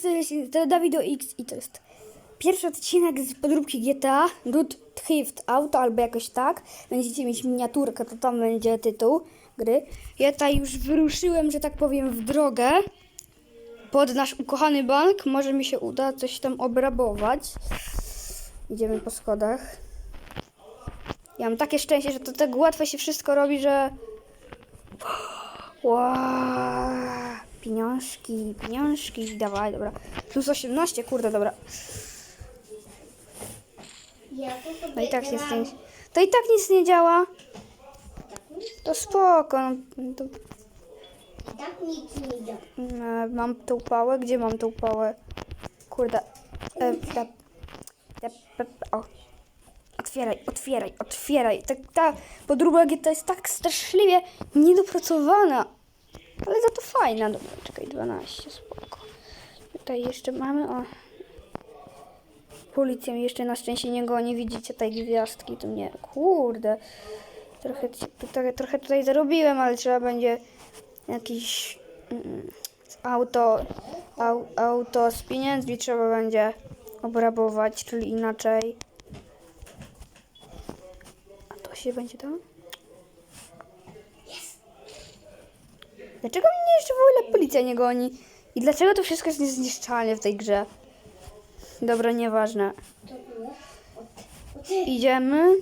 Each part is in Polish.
serdecznie, to Dawido X i to jest pierwszy odcinek z podróbki GTA Root Thrift Auto albo jakoś tak. Będziecie mieć miniaturkę, to tam będzie tytuł gry. Ja tutaj już wyruszyłem, że tak powiem, w drogę pod nasz ukochany bank. Może mi się uda coś tam obrabować. Idziemy po schodach. Ja mam takie szczęście, że to tak łatwo się wszystko robi, że... Wow. Pieniążki, pieniążki, dawaj, dobra. Plus 18, kurde, dobra. No i tak nic, To i tak nic nie działa. To spoko. No, to, Tak nic nie da. e, mam tą pałę, gdzie mam tą pałę? Kurde. E, ta, ta, o. Otwieraj, otwieraj, otwieraj. Ta, ta podróba to jest tak straszliwie niedopracowana. Ale za to fajna. Dobra, czekaj, 12, spoko. Tutaj jeszcze mamy, o. Policja mnie jeszcze na szczęście nie goni. Widzicie tej gwiazdki? To nie, kurde. Trochę, trochę, trochę tutaj zarobiłem, ale trzeba będzie jakiś mm, auto, au, auto z pieniędzmi trzeba będzie obrabować, czyli inaczej. A to się będzie tam? Dlaczego mnie jeszcze w ogóle policja nie goni? I dlaczego to wszystko jest niezniszczalne w tej grze? Dobra, nieważne. Idziemy.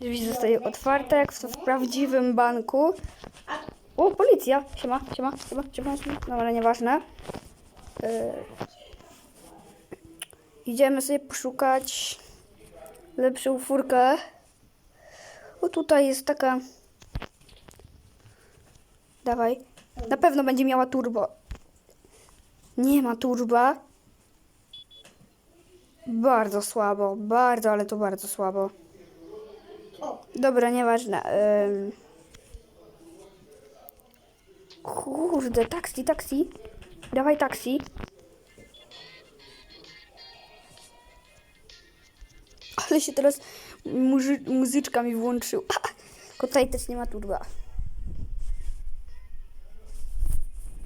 Drzwi zostają otwarte, jak w, w prawdziwym banku. O, policja! Siema, siema, siema, siema. Dobra, nieważne. Yy. Idziemy sobie poszukać lepszą furkę. O, tutaj jest taka... Dawaj. Na pewno będzie miała turbo. Nie ma turba. Bardzo słabo, bardzo, ale to bardzo słabo. Dobra, nieważne. Ym... Kurde, taksi, taksi. Dawaj taksi. Ale się teraz muzy muzyczka mi włączył. Tylko tutaj też nie ma turba.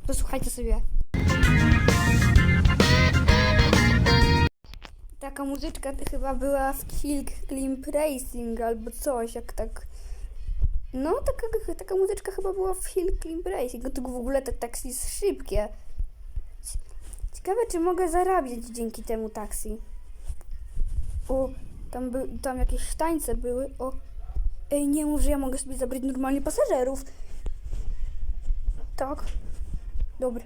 Posłuchajcie sobie. Taka muzyczka chyba była w Kill Climb Racing albo coś, jak tak. No, taka, taka muzyczka chyba była w Hill Climb Racing. To w ogóle te taksi jest szybkie. Ciekawe, czy mogę zarabiać dzięki temu taksi. O, tam, by, tam jakieś tańce były. O, ej, nie mów, że ja mogę sobie zabrać normalnie pasażerów. Tak. Dobra.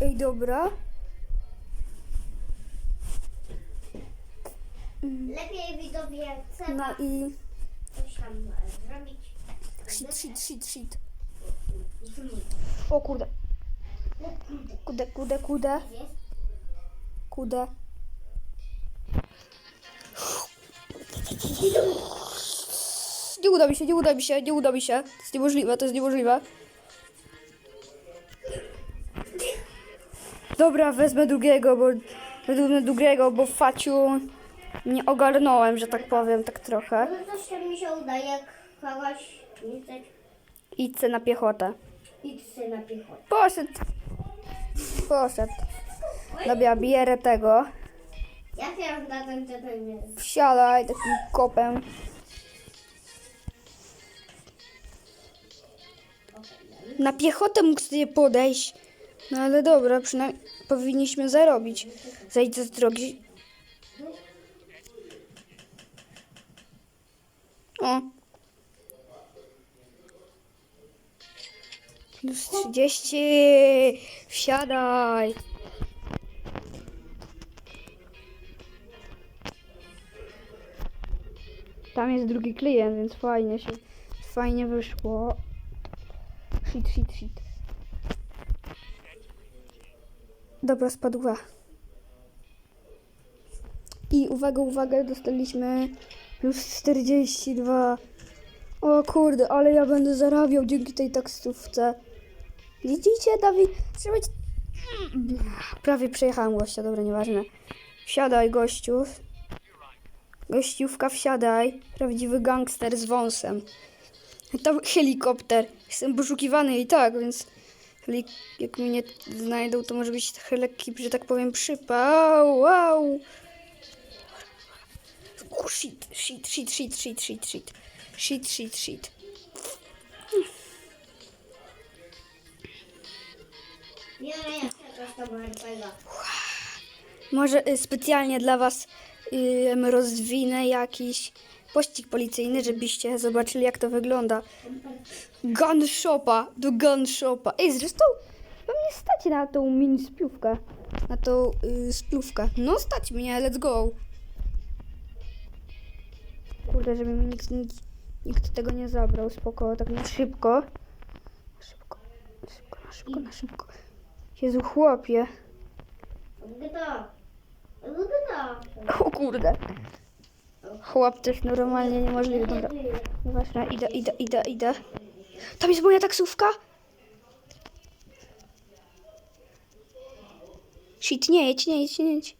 Ej, dobra. lepiej widzowie chcę No i... coś tam e, zrobić. Shit, shit, shit, shit. O kurde. Kudę, kudę, Jest? kudę. Nie uda mi się, nie uda mi się, nie uda mi się. To jest niemożliwe, to jest niemożliwe. Dobra, wezmę drugiego, bo wezmę drugiego, bo Faciu nie ogarnąłem, że tak powiem, tak trochę. No tam mi się uda, jak kogoś nie Idźcie na piechotę. idź sobie na piechotę. Poszedł. Poszedł. Dobra, bierę tego. Ja teraz na ten ten jest. Wsiadaj takim kopem. Na piechotę mógł sobie podejść. No ale dobra, przynajmniej powinniśmy zarobić. Zejdź z drogi. O. Plus 30. Wsiadaj. Tam jest drugi klient, więc fajnie się, fajnie wyszło. Shit, shit, shit. Dobra, spadła. I uwaga, uwaga, dostaliśmy plus 42. O kurde, ale ja będę zarabiał dzięki tej taksówce. Widzicie, Dawid? Trzeba... Prawie przejechałem gościa, dobra, nieważne. Wsiadaj, gościu. Gościówka, wsiadaj. Prawdziwy gangster z wąsem. To helikopter. Jestem poszukiwany i tak, więc Ale jak mnie znajdą, to może być trochę lekki, że tak powiem, przypał. Wow! O, shit, shit, shit, shit, shit, shit, shit. Shit, shit, shit. Może y, specjalnie dla Was y, rozwinę jakiś pościg policyjny, żebyście zobaczyli, jak to wygląda. Gun shopa, do gun shopa. Ej, zresztą pewnie stać na tą mini spiówkę. Na tą y, splówkę. No stać mnie, let's go. Kurde, żeby mi nikt, nikt, nikt tego nie zabrał. Spoko, tak na szybko. Szybko, szybko, na szybko, na szybko. Jezu, chłopie. O kurde. Chłop też normalnie niemożliwy. Dobra, nieważne, idę, idę, idę, idę. Tam jest moja taksówka? Shit, nie jedź, nie jedź, nie jedź.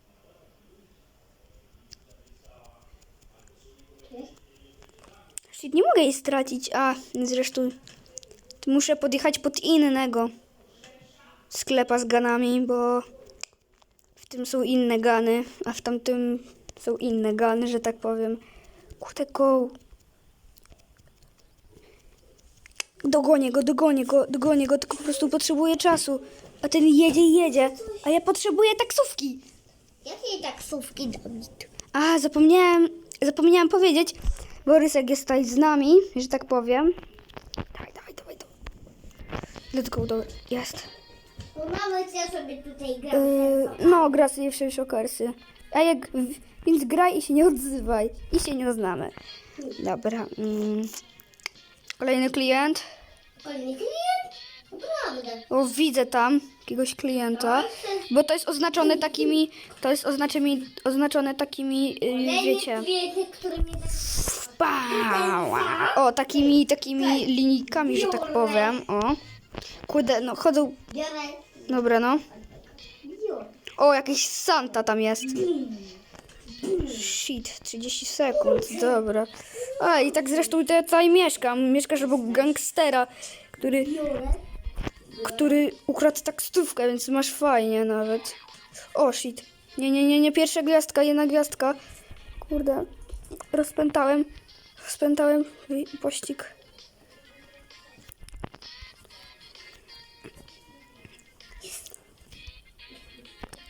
Shit, nie mogę jej stracić. A, zresztą to muszę podjechać pod innego sklepa z ganami, bo w tym są inne gany, a w tamtym są inne gany, że tak powiem. Kurde, go. Dogonię go, dogonię go, dogonię go, tylko po prostu potrzebuję czasu. A ten jedzie i jedzie, a ja potrzebuję taksówki. Jakiej taksówki, Dawid? A, zapomniałem, zapomniałem powiedzieć, Borysek jest tutaj z nami, że tak powiem. Dawaj, dawaj, dawaj, dawaj. Let's go, dobra, jest. Bo mamy ja sobie tutaj. Yy, no, gra sobie w Shokersy. A jak, więc graj i się nie odzywaj. I się nie znamy. Dobra. Mm. Kolejny klient. Kolejny klient? Naprawdę. O, widzę tam jakiegoś klienta. Bo to jest oznaczone takimi, to jest oznaczone, oznaczone takimi, yy, Kolejny wiecie, klient, który mnie tak... pała. O, takimi, takimi linijkami, że tak powiem. O. Kurde, no chodzą, dobra no. O, jakiś Santa tam jest. Shit, 30 sekund, dobra. A, i tak zresztą tutaj mieszkam. Mieszkasz obok gangstera, który, który ukradł taksówkę, więc masz fajnie nawet. O, shit. Nie, nie, nie, nie, pierwsza gwiazdka, jedna gwiazdka. Kurde, rozpętałem, rozpętałem pościg.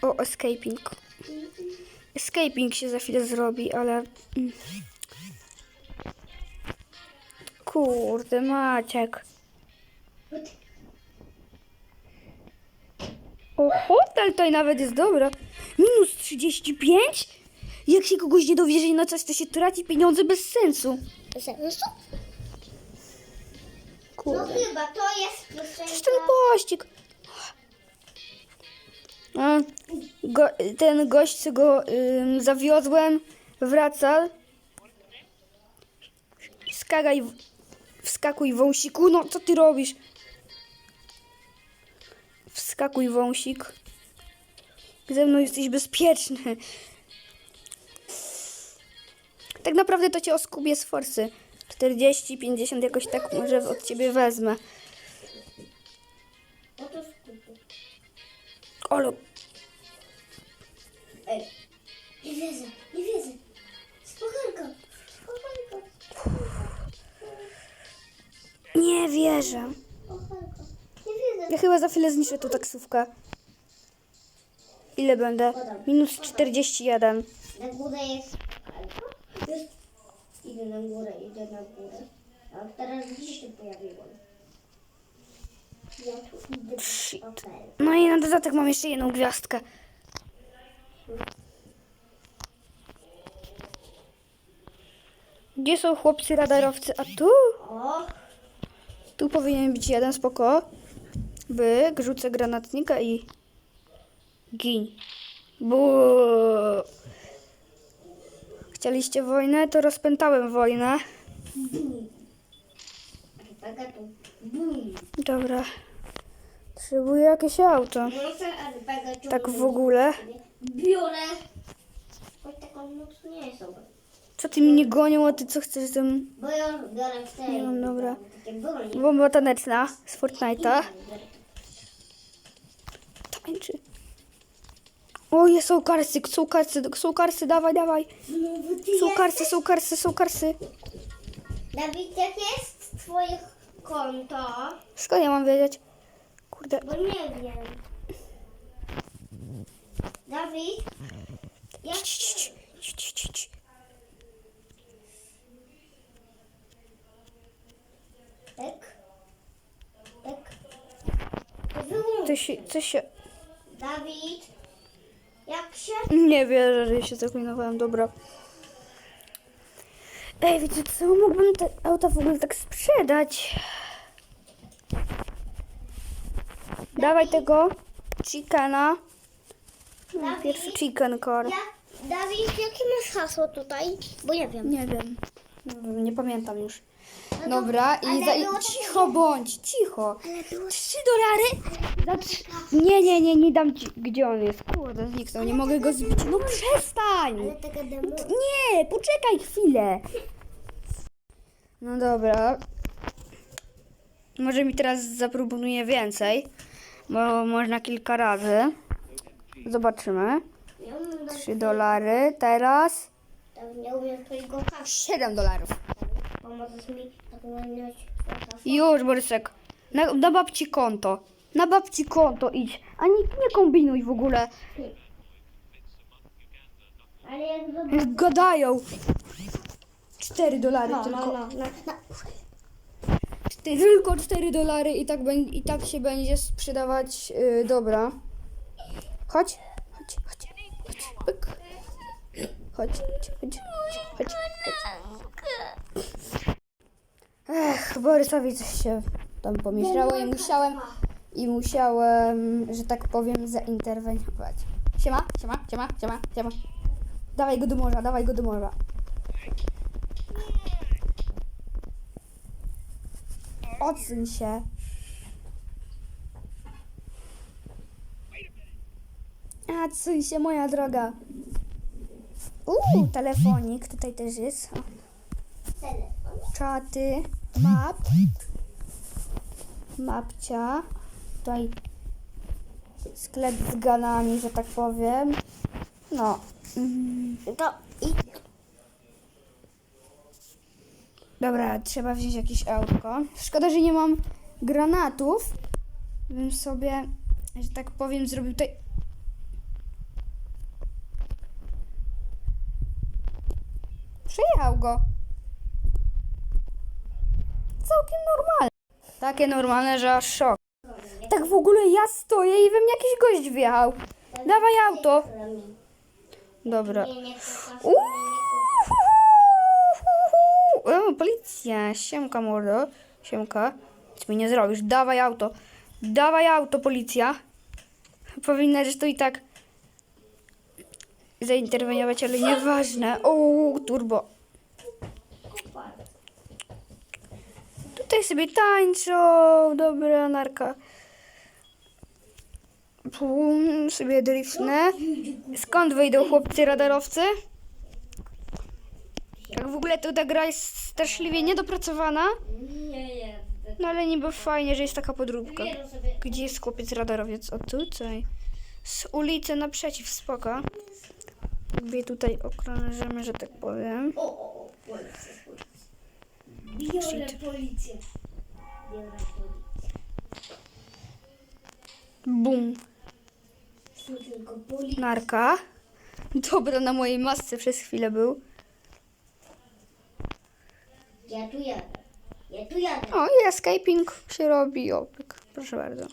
O, escaping. Escaping się za chwilę zrobi, ale... mm. Kurde, Maciek. O, hotel tutaj nawet jest dobra. Minus 35? Jak się kogoś nie dowierzy na coś, to się traci pieniądze bez sensu. Sensu? No Kurde. chyba to jest Przecież piosenka... ten pościg. Go, ten gość, co go ym, zawiozłem, wraca. Skakaj, w- wskakuj wąsiku. No, co ty robisz? Wskakuj wąsik. Ze mną jesteś bezpieczny. Tak naprawdę to cię oskubię z forsy. 40, 50 jakoś tak może od ciebie wezmę. Olo, Ej. Nie wierzę, nie wierzę. Spokojnie, spokojnie, nie wierzę. Nie wierzę. Ja chyba za chwilę zniszczę tą taksówkę. Ile będę? Minus 41. Na górę jest alfa. Idę na górę, idę na górę. A teraz gdzie się pojawiłem? Ja tu idę Shit. No i na dodatek mam jeszcze jedną gwiazdkę. Gdzie są chłopcy radarowcy? A tu? Tu powinien być jeden, spoko. Byk, rzucę granatnika i... Gin. Bu. Chcieliście wojnę? To rozpętałem wojnę. Dobra. Potrzebuję jakieś auto. Tak w ogóle. Biorę. Choć taką noc nie jest. Co ty mnie gonią, a ty co chcesz ze mną? Bo ja biorę w tej. Nie mam, dobra. Takie broń. Bomba taneczna z Fortnite'a. tańczy. O, jest, są karsy, są karsy, są karsy, dawaj, dawaj. Znowu ty Są karsy, są karsy, są karsy. Dawid, jak jest twoje konto? Skąd ja mam wiedzieć? Kurde. Bo nie wiem. Dawid, cii. Tak? Tak? To wyłącz. Się- coś się... Dawid, jak się... Nie wierzę, że się zaklinowałem, dobra. Ej, wiecie co, mógłbym te auta w ogóle tak sprzedać. Dawaj tego chickena. Dawid? Pierwszy chicken car. Ja, Dawid, jakie masz hasło tutaj? Bo. Nie wiem. Nie, wiem, nie pamiętam już. No Dobra, i, za, i było cicho bądź, cicho. Trzy dolary? Za trzy... Nie, nie, nie, nie dam ci. Gdzie on jest? Kurde, zniknął, nie mogę go zbić. No przestań! Taka demo... Nie, poczekaj chwilę. No dobra. Może mi teraz zaproponuje więcej, bo można kilka razy. Zobaczymy. Ja umiem dać... 3 dolary, teraz Dawid, nie umiem twojego hasła. 7 dolarów. Pomożesz mi zapomnieć twoje hasło? Już, Borysek. Na, na babci konto. Na babci konto idź. A nie, nie kombinuj w ogóle. Ale jak zobaczysz... Gadają. 4 dolary No, tylko. no, no, Tylko 4 dolary i tak, i tak się będzie sprzedawać. Yy, dobra. Chodź, chodź, chodź, chodź, pyk. Chodź, chodź, chodź, chodź, chodź. Ech, Borysowi coś się tam pomieszało i musiałem, i musiałem, że tak powiem, zainterweniować. Siema, siema, siema, siema, siema. Dawaj go do morza, dawaj go do morza. Odsuń się. Odsuń się, moja droga. Uuu, telefonik tutaj też jest. Czaty, map. Mapcia. Tutaj sklep z ganami, że tak powiem. No. Mm, To i... Dobra, trzeba wziąć jakieś autko. Szkoda, że nie mam granatów. Bym sobie, że tak powiem, zrobił tutaj. Przejechał go. Całkiem normalne. Takie normalne, że aż szok. Tak w ogóle ja stoję i we mnie jakiś gość wjechał. Dawaj auto. Dobra. To Uuu, policja, siemka mordo, siemka. Nic mi nie zrobisz, dawaj auto. Dawaj auto, policja. Powinna zresztą i tak zainterweniować, ale nieważne. O, turbo. Tutaj sobie tańczą, dobra, narka. Pum, sobie driftnę. Skąd wyjdą chłopcy radarowcy? Tak w ogóle to ta gra jest straszliwie niedopracowana, no ale niby fajnie, że jest taka podróbka. Gdzie jest chłopiec radarowiec? O tutaj. Z ulicy naprzeciw, spoko. Jakby tutaj okrążymy, że tak powiem. O, o, o, policja, policja. Biorę policję. Biorę policję. Bum. Narka. Dobra, na mojej masce przez chwilę był. Ja tu jadę. Ja tu jadę. O, i escaping się robi. O, proszę bardzo.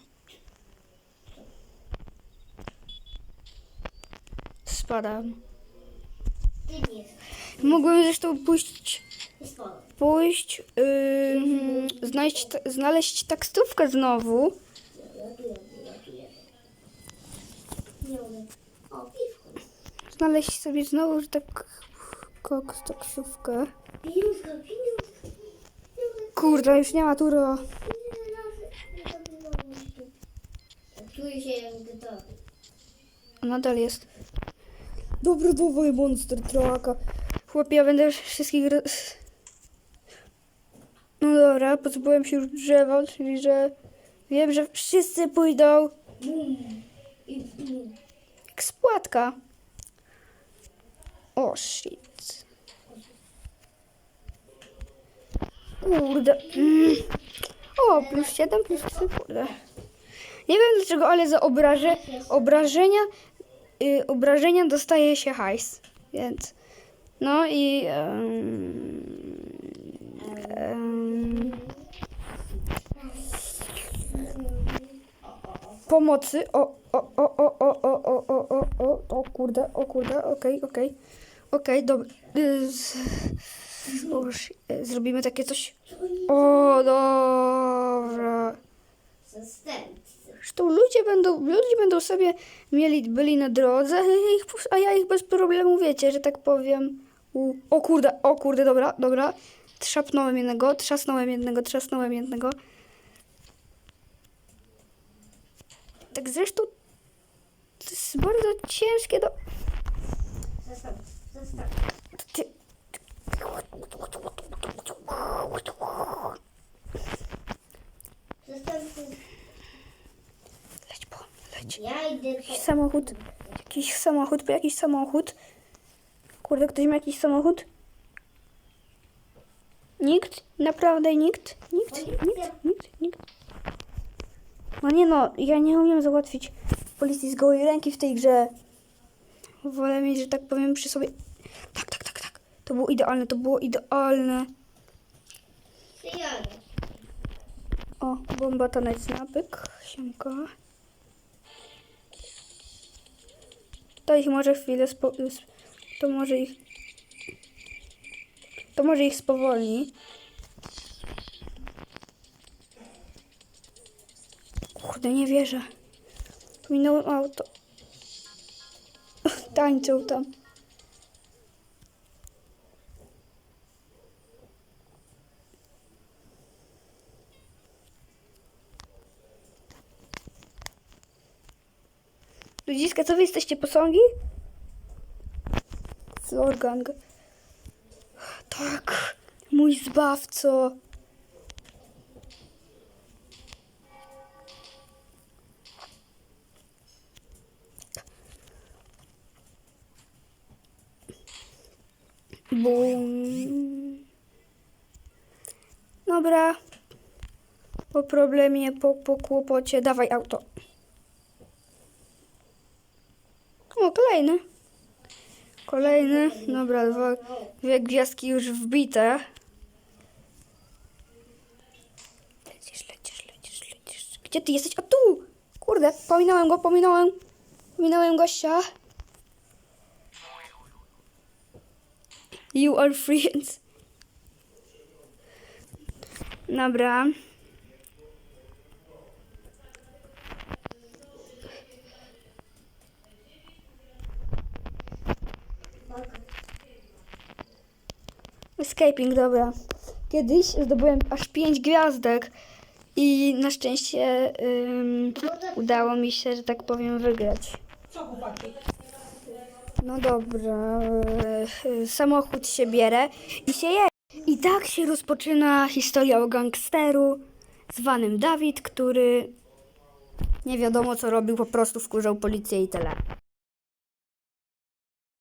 Spadam. Mogłem zresztą pójść pójść, yy, znaleźć, znaleźć taksówkę znowu. Znaleźć sobie znowu, że tak koks, taksówkę. Kurde, już nie ma turo. Czuję się jak gotowy. Nadal jest. Dobry dwoje monster trochę. Chłopie, ja będę wszystkich... No dobra, pozbyłem się już drzewa, czyli że wiem, że wszyscy pójdą. Bum. klatka. O, shit. Kurde. Mm. O, plus 7, plus 3, kurde. Nie wiem dlaczego, ale za obraże, obrażenia, y, obrażenia dostaje się hajs. Więc, no i... em, pomocy. O, o, o, o, o, o, o, o, o, o, kurde, o kurde, okej, okej. Okej, dobra. Y, Już, y, zrobimy takie coś. O, dobra. Zastępcy. Zresztą ludzie będą, ludzie będą sobie mieli, byli na drodze, a ja ich, bez problemu, wiecie, że tak powiem. U, o kurde, o kurde, dobra, dobra. Trzapnąłem jednego, trzasnąłem jednego, trzasnąłem jednego. Tak zresztą to jest bardzo ciężkie do... Zastępcy. Zastępcy. Ty... Zastępcy. Idę Jakiś samochód, jakiś samochód, jakiś samochód. Kurde, ktoś ma jakiś samochód? Nikt? Naprawdę nikt? Nikt? Nikt? Nikt? Nikt? No nie no, ja nie umiem załatwić policji z gołej ręki w tej grze. Wolę mieć, że tak powiem, przy sobie... Tak, tak, tak, tak. To było idealne, to było idealne. O, bomba taneczna, pyk, siemka. To ich może chwilę spo... To może ich... To może ich spowolni. Kurde, nie wierzę. Minąłem auto. Tańczą tam. Ludziska, co wy jesteście posągi? Zorgang. Tak, mój zbawco. Bum. Dobra. Po problemie, po, po kłopocie, dawaj auto. O, kolejny. Kolejny. Dobra, dwa, dwie gwiazdki już wbite. Lecisz, lecisz, lecisz, lecisz. Gdzie ty jesteś? A tu! Kurde, pominąłem go, pominąłem. Pominąłem gościa. You are friends. Dobra. Escaping, dobra. Kiedyś zdobyłem aż 5 gwiazdek i na szczęście ym, udało mi się, że tak powiem, wygrać. No dobra, y, samochód się bierze i się je. I tak się rozpoczyna historia o gangsteru zwanym Dawid, który nie wiadomo co robił, po prostu wkurzał policję i tyle.